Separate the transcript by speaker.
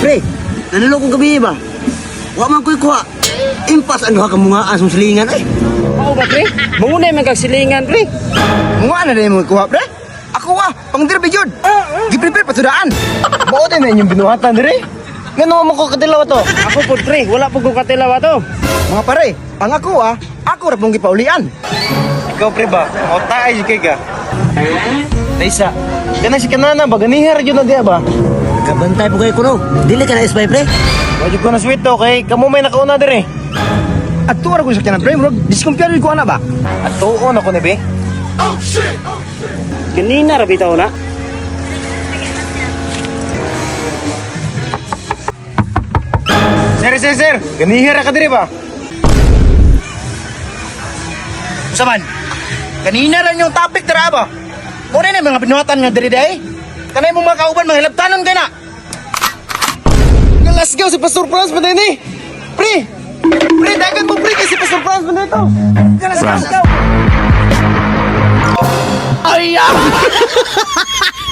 Speaker 1: Pre, nanalo ko gabi ba? Wa man ko'y kuha. Impas ang duha ka mga asong silingan ay.
Speaker 2: Mao ba, pre? Muna man kag silingan, pre.
Speaker 1: Mga na din mo kuha, pre. Ako ah, pang dirbe jud. Giprepare pa sudaan. Mao din na inyong binuhatan dire. Ngano mo ko kadilaw to?
Speaker 2: Ako po, pre. Wala po ko katilaw to.
Speaker 1: Mga pare, ang ako ah, ako ra pong gipaulian.
Speaker 3: Ikaw pre ba? O taay kay ka. Naisa. Kana si kanana ba ganihar jud na diya ba?
Speaker 1: Kabantay po kayo kuno. Dili ka na spy pre.
Speaker 3: Wajud ko na sweet to kay kamo may nakauna dire.
Speaker 1: At tuwa ko sa kanya pre, murag diskumpiyado ko ana ba?
Speaker 3: At tuon ako ni be.
Speaker 2: Kanina ra bitaw na.
Speaker 3: Sir, sir, sir. Ganihar ka dire ba?
Speaker 1: Saman. Kanina lang yung topic tara ba? Muna na mga binuhatan nga diri day. Kanay mo mga kauban mga hilabtanon kay na.
Speaker 3: Go si Pastor Franz din eh. Pre! Pre, dagan mo pre kasi Pastor Franz dito.
Speaker 1: Let's go. Ay!